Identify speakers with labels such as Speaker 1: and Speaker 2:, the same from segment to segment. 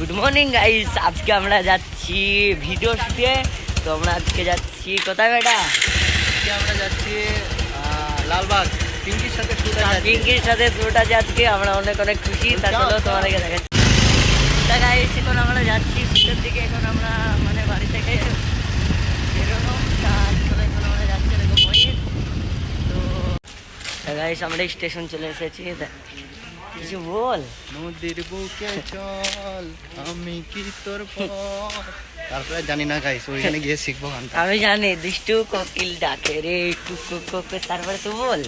Speaker 1: Good morning guys আজকে আমরা যাচ্ছি ভিডিও শুটে। তো আমরা আজকে যাচ্ছি কোথায় বেটা?
Speaker 2: আজকে আমরা যাচ্ছি লালবাগ। পিঙ্কির সাথে শুট আছে
Speaker 1: পিঙ্কির সাথে শুট আছে আজকে আমরা অনেক অনেক খুশি। তা চলো তোমাদেরকে দেখাচ্ছি। তা গাইস এখন আমরা যাচ্ছি শুটের দিকে এখন আমরা মানে বাড়ি থেকে বেরোনো এখন আমরা যাচ্ছি এরকম তো গাইস আমরা স্টেশন চলে এসেছি। কিছু বল।
Speaker 2: নদীর বুকে চল আমি কি তোর পর তারপরে জানি না গাইস ওইখানে গিয়ে শিখব গানটা।
Speaker 1: আমি জানি দুষ্টু কোকিল ডাকে রে কুকু কুকু তারপরে তো বল।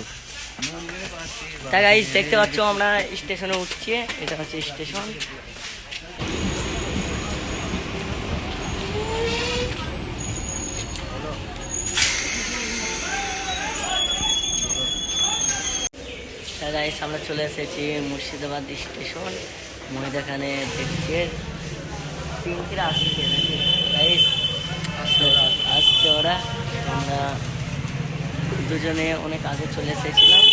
Speaker 1: তা গাইস দেখতে পাচ্ছ আমরা স্টেশনে উঠছি এটা হচ্ছে স্টেশন। গাইস, আমরা চলে এসেছি মুর্শিদাবাদ স্টেশন। মহিদ এখানে দেখছে। পিঙ্কিরা আসছে গাইস, আসছে ওরা। আমরা দুজনে অনেক আগে চলে এসেছিলাম।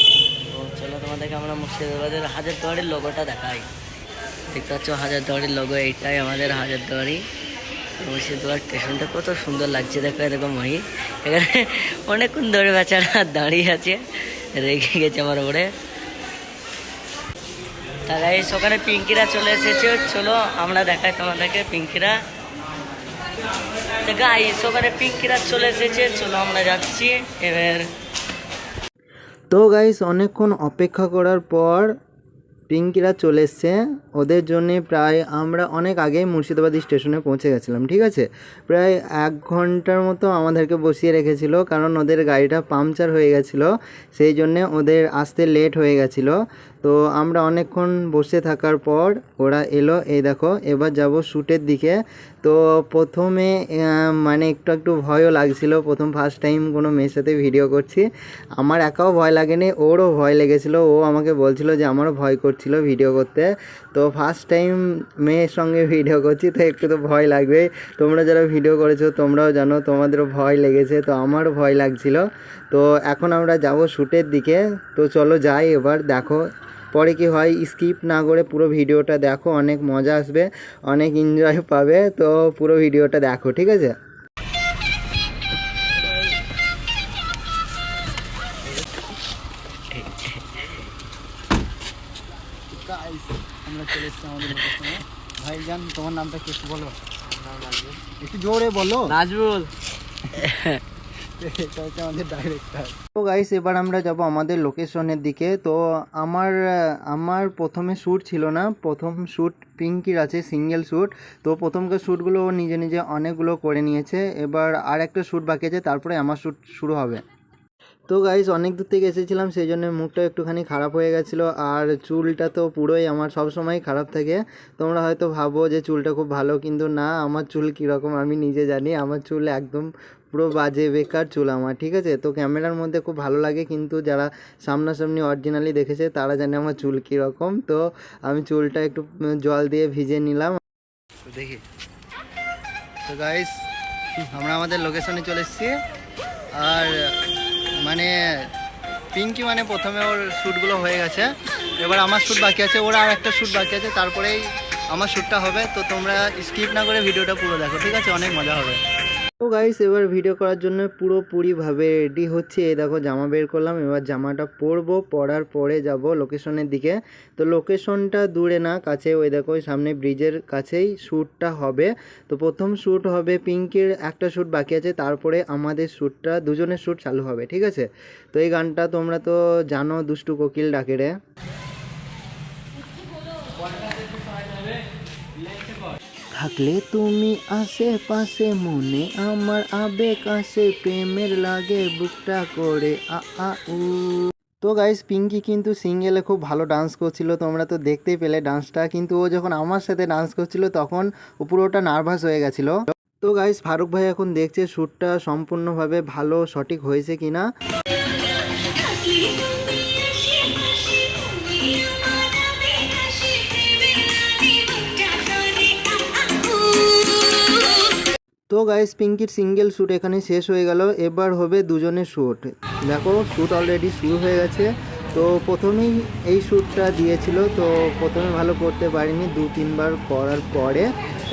Speaker 1: তো চলো তোমাদেরকে আমরা মুর্শিদাবাদের হাজারদুয়ারির লোগোটা দেখাই। দেখতে পাচ্ছ, হাজারদুয়ারির লোগো এইটাই আমাদের হাজারদুয়ারি। মুর্শিদাবাদ স্টেশনটা কত সুন্দর লাগছে। দেখো, এরকম মই এখানে অনেকক্ষণ ধরে বেচারা দাঁড়িয়ে আছে। রেগে গেছে আমার উপরে। তাহলে এই সকালে পিঙ্কিরা চলে এসেছে। চলো, আমরা দেখাই তোমাদেরকে পিঙ্কিরা। পিঙ্কিরা চলে এসেছে। চলো, আমরা যাচ্ছি। এবার
Speaker 3: তো গাইস অনেকক্ষণ অপেক্ষা করার পর পিঙ্কিরা চলে এসছে। ওদের জন্যে প্রায় আমরা অনেক আগেই মুর্শিদাবাদ স্টেশনে পৌঁছে গেছিলাম, ঠিক আছে? প্রায় এক ঘণ্টার মতো আমাদেরকে বসিয়ে রেখেছিল, কারণ ওদের গাড়িটা পাংচার হয়ে গেছিল, সেই জন্যে ওদের আসতে লেট হয়ে গেছিল। তো আমরা অনেকক্ষণ বসে থাকার পর ওরা এলো, এই দেখো, এবার যাব শ্যুটের দিকে। তো প্রথমে মানে একটু একটু ভয়ও লাগছিল, প্রথম ফার্স্ট টাইম কোনো মেয়ের সাথে ভিডিও করছি। আমার একাও ভয় লাগেনি, ওরও ভয় লেগেছিল, ও আমাকে বলছিল যে আমারও ভয় করছিল ভিডিও করতে। তো ফার্স্ট টাইম মেয়ের সঙ্গে ভিডিও করছি, তো একটু তো ভয় লাগবে তোমরা যারা ভিডিও করেছ, তোমরাও জানো তোমাদেরও ভয় লেগেছে, তো আমারও ভয় লাগছিল। তো এখন আমরা যাব শ্যুটের দিকে। তো চলো যাই এবার, দেখো। পরে কি হয় স্কিপ না করে পুরো ভিডিওটা দেখো, অনেক মজা আসবে, অনেক এনজয় পাবে। তো পুরো ভিডিওটা দেখো, ঠিক আছে?
Speaker 2: গাইস আমরা চলে এসেছি আমাদের লোকেশনে ভাইজান তোমার নামটা কি একটু বলো? একটু জোরে বলো। ডাইরেক্টর
Speaker 3: তো গাইস এবার আমরা যাব আমাদের লোকেশনের দিকে। তো আমার আমার প্রথমে শ্যুট ছিল না। প্রথম শ্যুট পিঙ্কির আছে সিঙ্গেল শ্যুট তো প্রথমকার শ্যুটগুলো ও নিজে নিজে অনেকগুলো করে নিয়েছে। এবার আর একটা শ্যুট বাকি আছে তারপরে আমার শ্যুট শুরু হবে। তো গাইস অনেক দূর থেকে এসেছিলাম, সেই জন্য মুখটা একটুখানি খারাপ হয়ে গেছিল, আর চুলটা তো পুরোই আমার সব সময় খারাপ থাকে। তোমরা হয়তো ভাবো যে চুলটা খুব ভালো, কিন্তু না, আমার চুল কীরকম আমি নিজে জানি, আমার চুল একদম পুরো বাজে, বেকার চুল আমার, ঠিক আছে? তো ক্যামেরার মধ্যে খুব ভালো লাগে, কিন্তু যারা সামনাসামনি অরিজিনালি দেখেছে, তারা জানে আমার চুল কীরকম। তো আমি চুলটা একটু জল দিয়ে ভিজে নিলাম।
Speaker 2: দেখি। তো গাইস আমরা আমাদের লোকেশনে চলে এসেছি, আর মানে পিঙ্কি মানে প্রথমে ওর শ্যুটগুলো হয়ে গেছে। এবার আমার শ্যুট বাকি আছে, ওর আর একটা শ্যুট বাকি আছে, তারপরেই আমার শ্যুটটা হবে। তো তোমরা স্কিপ না করে ভিডিওটা পুরো দেখো, ঠিক আছে? অনেক মজা হবে।
Speaker 3: তো গাইস এবার ভিডিও করার জন্য পুরোপুরিভাবে রেডি হচ্ছে। এই দেখো, জামা বের করলাম, এবার জামাটা পরবো, পরার পরে যাব লোকেশনের দিকে। তো লোকেশনটা দূরে না কাছে ওই দেখো সামনে ব্রিজের কাছেই শ্যুটটা হবে। তো প্রথম শ্যুট হবে পিঙ্কের একটা শ্যুট বাকি আছে, তারপরে আমাদের শ্যুটটা দুজনের শ্যুট চালু হবে, ঠিক আছে? তো এই গানটা তোমরা তো জানো, দুষ্টু কোকিল ডাকে রে থাকলে তুমি আশেপাশে মনে, আমার আবেগ আসে, প্রেমের লাগে বুকটা করে, আ আ, উ। তো গাইস পিঙ্কি কিন্তু সিঙ্গেলে খুব ভালো ডান্স করছিল, তোমরা তো দেখতেই পেলে ডান্সটা কিন্তু ও যখন আমার সাথে ডান্স করছিল, তখন ও পুরোটা নার্ভাস হয়ে গেছিল। তো গাইস ফারুক ভাই এখন দেখছে শ্যুটটা সম্পূর্ণভাবে ভালো, সঠিক হয়েছে কিনা। তো গাইস পিঙ্কির সিঙ্গেল শ্যুট এখানে শেষ হয়ে গেল। এবার হবে দুজনের শ্যুট দেখো শ্যুট অলরেডি শুরু হয়ে গেছে। তো প্রথমেই এই শ্যুটটা দিয়েছিল, তো প্রথমে ভালো করতে পারিনি, দু তিনবার করার পরে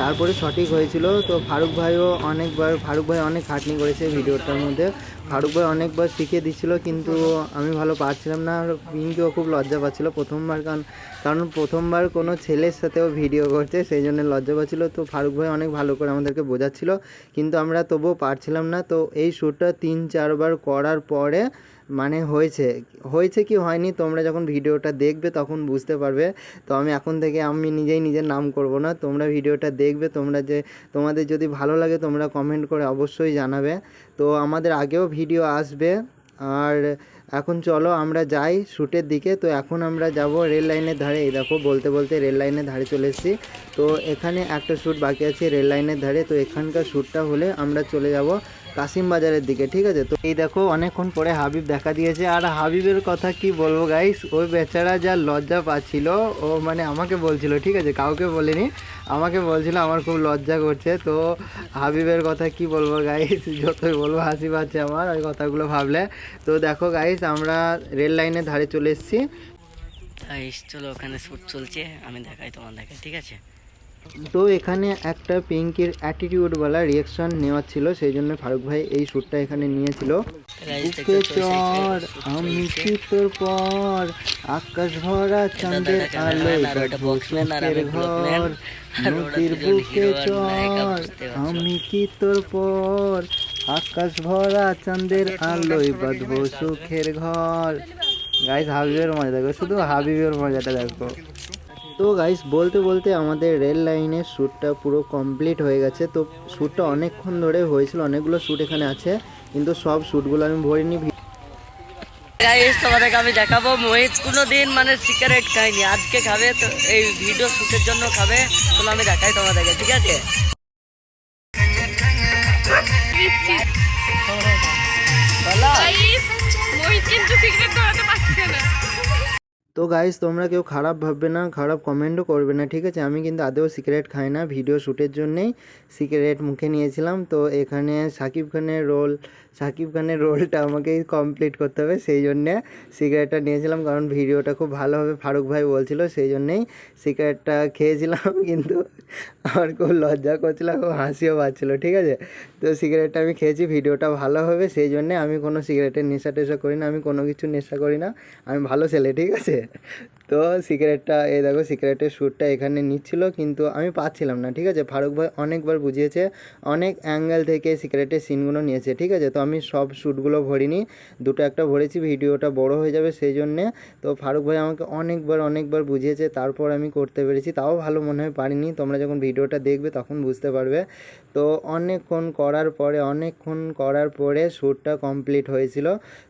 Speaker 3: তারপরে সঠিক হয়েছিল। তো ফারুক ভাইও অনেকবার, ফারুক ভাই অনেক খাটনি করেছে ভিডিওটার মধ্যে। ফারুক ভাই অনেকবার শিখিয়ে দিচ্ছিল, কিন্তু আমি ভালো পারছিলাম না, আর পিঙ্কিও খুব লজ্জা পাচ্ছিল প্রথমবার, কারণ কারণ প্রথমবার কোনো ছেলের সাথেও ভিডিও করছে সেই জন্য লজ্জা পাচ্ছিল। তো ফারুক ভাই অনেক ভালো করে আমাদেরকে বোঝাচ্ছিল, কিন্তু আমরা তবুও পারছিলাম না। তো এই শ্যুটটা তিন, চারবার করার পরে মানে হয়েছে হয়েছে কি হয়নি, তোমরা যখন ভিডিওটা দেখবে তখন বুঝতে পারবে। তো আমি এখন থেকে আমি নিজেই নিজের নাম করব না, তোমরা ভিডিওটা দেখবে, তোমরা যে, তোমাদের যদি ভালো লাগে তোমরা কমেন্ট করে অবশ্যই জানাবে। তো আমাদের আগেও ভিডিও আসবে, আর এখন চলো আমরা যাই শ্যুটের দিকে। তো এখন আমরা যাব রেল লাইনের ধারে, এই দেখো বলতে বলতে রেল লাইনের ধারে চলে এসেছি। তো এখানে একটা শ্যুট বাকি আছে রেল লাইনের ধারে, তো এখানকার শ্যুটটা হলে আমরা চলে যাব। কাশিম বাজারের দিকে, ঠিক আছে? তো এই দেখো, অনেকক্ষণ পরে হাবিব দেখা দিয়েছে। আর হাবিবের কথা কি বলব গাইস ওই বেচারা যা লজ্জা পাচ্ছিল, ও মানে আমাকে বলছিল, ঠিক আছে? কাউকে বলেনি, আমাকে বলছিল আমার খুব লজ্জা করছে। তো হাবিবের কথা কি বলব গাইস যতই বলব, হাসি পাচ্ছে আমার, ওই কথাগুলো ভাবলে। তো দেখো গাইস আমরা রেল লাইনের ধারে চলে এসেছি।
Speaker 1: চলো ওখানে চলছে, আমি দেখাই তোমাদেরকে ঠিক আছে?
Speaker 3: তো এখানে একটা পিঙ্কির অ্যাটিটিউডওয়ালা রিয়াকশন নেওয়ার ছিল সেই জন্য ফারুক ভাই এই শ্যুটটা এখানে নিয়েছিল বুকে চর আমি
Speaker 1: চলছে।
Speaker 3: তোর পর আকাশ ভরা
Speaker 1: আর আমি
Speaker 3: ঘর। নদীর বুকে চর আমি কি তোর পর আকাশ ভরা চাঁদের আলোয় বাঁধবো সুখের ঘর গাইস হাবিবের মজা দেখো শুধু হাবিবের মজাটা দেখো তো গাইস বলতে বলতে আমাদের রেল লাইনের শ্যুটটা পুরো কমপ্লিট হয়ে গেছে। তো শ্যুটটা অনেকক্ষণ ধরে হয়েছিল অনেকগুলো শ্যুট এখানে আছে। কিন্তু সব শ্যুটগুলো আমি ভরিনি।
Speaker 1: গাইস তোমাদেরকে আমি দেখাবো। মোহিত কোনো দিন মানে সিগারেট খাইনি আজকে খাবে তো এই ভিডিও শুটের জন্য খাবে। চলো আমি দেখাই তোমাদেরকে ঠিক আছে?
Speaker 4: মোহিত কিন্তু সিগারেট ধরাতে পারছে না।
Speaker 3: তো গাইজ তোমরা কেউ খারাপ ভাববে না, খারাপ কমেন্টও করবে না, ঠিক আছে? আমি কিন্তু আদেও সিগারেট খাই না ভিডিও শ্যুটের জন্যেই সিগারেট মুখে নিয়েছিলাম। তো এখানে সাকিব খানের রোল সাকিব খানের রোলটা আমাকেই কমপ্লিট করতে হবে, সেই জন্যে সিগারেটটা নিয়েছিলাম কারণ ভিডিওটা খুব ভালো হবে ফারুক ভাই বলছিল, সেই জন্যেই সিগারেটটা খেয়েছিলাম, কিন্তু আমার খুব লজ্জা করছিল, খুব হাসিও পাচ্ছিলো, ঠিক আছে? তো সিগারেটটা আমি খেয়েছি, ভিডিওটা ভালো হবে, সেই জন্যে আমি কোনো সিগারেটের নেশা টেশা করি না, আমি কোনো কিছু নেশা করি না, আমি ভালো ছেলে, ঠিক আছে? তো সিগারেটটা, এই দেখো সিগারেটের শ্যুটটা এখানে নিচ্ছিল, কিন্তু আমি পাচ্ছিলাম না, ঠিক আছে? ফারুক ভাই অনেকবার বুঝিয়েছে, অনেক অ্যাঙ্গেল থেকে সিগারেটের সিনগুলো নিয়েছে, ঠিক আছে? তো আমি সব শ্যুটগুলো ভরিনি, দুটো একটা ভরেছি, ভিডিওটা বড় হয়ে যাবে সেই জন্যে তো ফারুক ভাই আমাকে অনেকবার অনেকবার বুঝিয়েছে, তারপর আমি করতে পেরেছি, তাও ভালো মনে হয় পারিনি, তোমরা যখন ভিডিওটা দেখবে তখন বুঝতে পারবে। তো অনেকক্ষণ করার পরে, অনেকক্ষণ করার পরে শ্যুটটা কমপ্লিট হয়েছিল,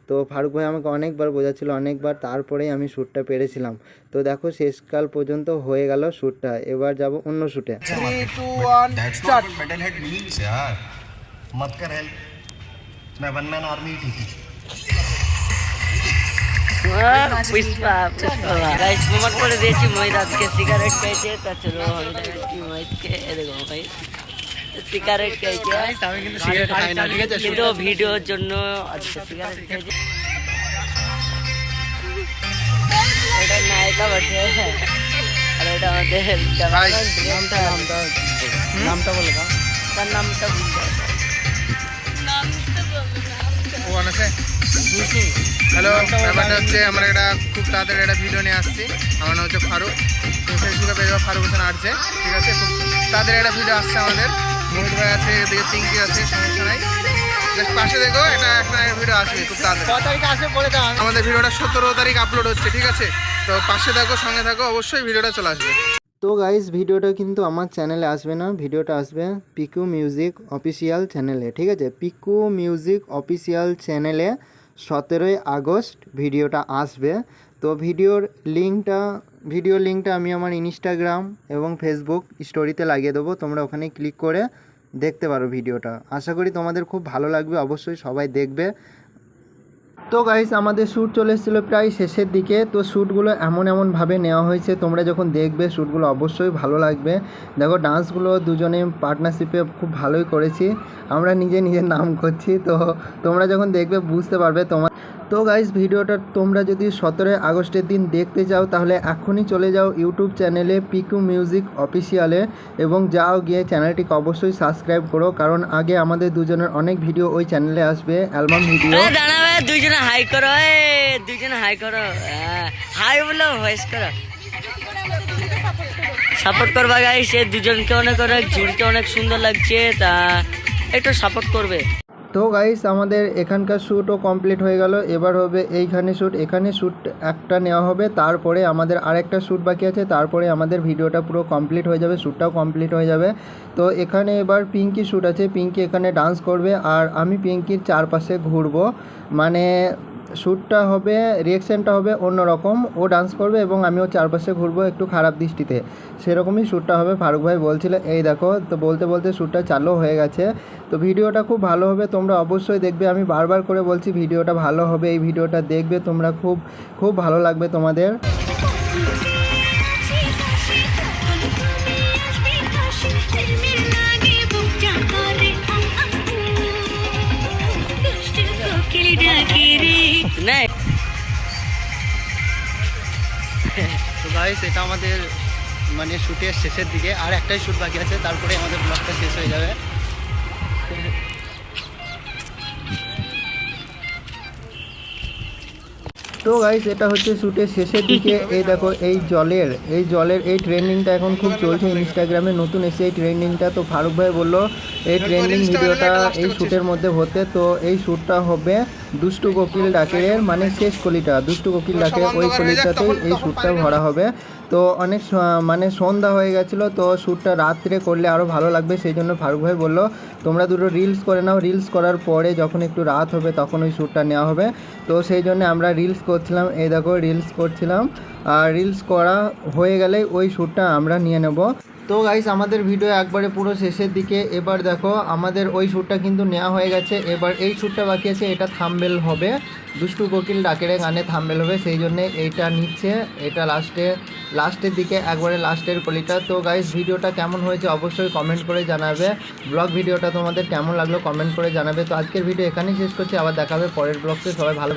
Speaker 3: তো ফারুক ভাই আমাকে অনেকবার বোঝাচ্ছিল, অনেকবার তারপরেই আমি শ্যুটটা পেরেছিলাম। তো দেখো শেষকাল পর্যন্ত হয়ে গেল শ্যুটটা এবার যাব অন্য শ্যুটে।
Speaker 1: সিগারেট খেয়েছে ভিডিওর জন্য আজকে সিগারেট খেয়েছে। এটা director।
Speaker 2: নামটা বলে
Speaker 1: তার নামটা
Speaker 2: হ্যালো ব্যাপারটা হচ্ছে আমরা এটা খুব তাড়াতাড়ি একটা ভিডিও নিয়ে আসছি আমার নাম হচ্ছে ফারুক ফেসবুকে পেয়ে যাব ফারুক হোসেন আসছে ঠিক আছে খুব তাড়াতাড়ি একটা ভিডিও আসছে আমাদের মোহিত ভাই আছে এদিকে পিঙ্কি আছে সমস্যা নাই পাশে দেখো এটা একটা ভিডিও আসবে খুব তাড়াতাড়ি।
Speaker 3: আসবে বলে দাও।
Speaker 2: আমাদের ভিডিওটা সতেরো তারিখ আপলোড হচ্ছে ঠিক আছে? তো পাশে থাকো সঙ্গে থাকো অবশ্যই ভিডিওটা চলে আসবে। তো গাইস ভিডিওটা কিন্তু আমার চ্যানেলে আসবে না ভিডিওটা আসবে পিকু মিউজিক অফিসিয়াল চ্যানেলে ঠিক আছে? পিকু মিউজিক অফিসিয়াল চ্যানেলে সতেরোই আগস্ট ভিডিওটা আসবে। তো ভিডিওর লিঙ্কটা ভিডিও লিঙ্কটা আমি আমার ইনস্টাগ্রাম এবং ফেসবুক স্টোরিতে লাগিয়ে দেবো তোমরা ওখানে ক্লিক করে দেখতে পারো ভিডিওটা। আশা করি তোমাদের খুব ভালো লাগবে, অবশ্যই সবাই দেখবে। তো গাইস আমাদের শ্যুট চলে এসেছিল প্রায় শেষের দিকে। তো শ্যুটগুলো এমন এমনভাবে নেওয়া হয়েছে, তোমরা যখন দেখবে শ্যুটগুলো অবশ্যই ভালো লাগবে। দেখো ডান্সগুলো দুজনে পার্টনারশিপে খুব ভালোই করেছি। আমরা নিজে নিজের নাম করছি, তো তোমরা যখন দেখবে বুঝতে পারবে তোমার
Speaker 3: তো গাইস ভিডিওটা তোমরা যদি সতেরোই আগস্টের দিন দেখতে চাও, তাহলে এখনই চলে যাও ইউটিউব চ্যানেলে পিকু মিউজিক অফিসিয়ালে এবং যাও গিয়ে চ্যানেলটিকে অবশ্যই সাবস্ক্রাইব করো, কারণ আগে আমাদের দুজনের অনেক ভিডিও ওই চ্যানেলে আসবে অ্যালবাম ভিডিও
Speaker 1: দুইজনে হাই করো, এ, দুইজনে হাই করো হাই বলো ভয়েস করো। সাপোর্ট করবা গাই সে দুজনকে অনেক অনেক ঝুড়িতে অনেক সুন্দর লাগছে, তা একটু সাপোর্ট করবে।
Speaker 3: তো গাইস আমাদের এখানকার শ্যুটও কমপ্লিট হয়ে গেল। এবার হবে এইখানে শ্যুট এখানে শ্যুট একটা নেওয়া হবে। তারপরে আমাদের আরেকটা শ্যুট বাকি আছে। তারপরে আমাদের ভিডিওটা পুরো কমপ্লিট হয়ে যাবে শ্যুটটাও কমপ্লিট হয়ে যাবে। তো এখানে এবার পিঙ্কি শ্যুট আছে। পিঙ্কি এখানে ডান্স করবে। আর আমি পিঙ্কির চারপাশে ঘুরবো। মানে শ্যুটটা হবে রিয়েকশানটা হবে অন্যরকম। ও ডান্স করবে এবং আমিও চারপাশে ঘুরবো একটু খারাপ দৃষ্টিতে। সেরকমই শ্যুটটা হবে। ফারুক ভাই বলছিল, এই দেখো, তো বলতে বলতে শ্যুটটা চালু হয়ে গেছে। তো ভিডিওটা খুব ভালো হবে। তোমরা অবশ্যই দেখবে। আমি বারবার করে বলছি, ভিডিওটা ভালো হবে। এই ভিডিওটা দেখবে তোমরা খুব খুব ভালো লাগবে তোমাদের।
Speaker 2: তো গাইস এটা আমাদের মানে শ্যুটের শেষের দিকে, আর একটাই শ্যুট বাকি আছে, তারপরে আমাদের ব্লগটা শেষ হয়ে যাবে।
Speaker 3: তো গাইস এটা হচ্ছে শ্যুটের শেষের দিকে। এই দেখো এই জলের এই জলের এই ট্রেন্ডিংটা এখন খুব চলছে ইনস্টাগ্রামে নতুন এসে এই ট্রেন্ডিংটা তো ফারুক ভাই বলল এই ট্রেন্ডিং ভিডিওটা এই শ্যুটের মধ্যে হতে তো এই শ্যুটটা হবে দুষ্টু কোকিল ডাকের মানে শেষ কলিটা দুষ্টু কোকিল ডাকের। ওই কলিটাতেই এই শ্যুটটা ভরা হবে। তো অনেক মানে সন্ধ্যা হয়ে গেছিল তো শ্যুটটা রাত্রে করলে আরও ভালো লাগবে। সেই জন্য ফারুক ভাই বলল তোমরা দুটো রিলস করে নাও। রিলস করার পরে যখন একটু রাত হবে তখন ওই শ্যুটটা নেওয়া হবে। তো সেই জন্য আমরা রিলস করছিলাম, এই দেখো রিলস করছিলাম। আর রিলস করা হয়ে গেলেই ওই শ্যুটটা আমরা নিয়ে নেব। তো গাইস আমাদের ভিডিও একবারে পুরো শেষের দিকে। এবার দেখো, আমাদের ওই শ্যুটটা কিন্তু নেওয়া হয়ে গেছে। এবার এই শ্যুটটা বাকি আছে, এটা থাম্বেল হবে। দুষ্টু কোকিল ডাকের গানে থাম্বেল হবে, সেই জন্য এইটা নিচ্ছে। এটা লাস্টে লাস্টের দিকে, একবারে লাস্টের কলিটা। তো গাইস ভিডিওটা কেমন হয়েছে অবশ্যই কমেন্ট করে জানাবে। ব্লগ ভিডিওটা তোমাদের কেমন লাগল কমেন্ট করে জানাবে। তো আজকের ভিডিও এখানেই শেষ করছি। আবার দেখাবে পরের ব্লগসে সবাই ভালো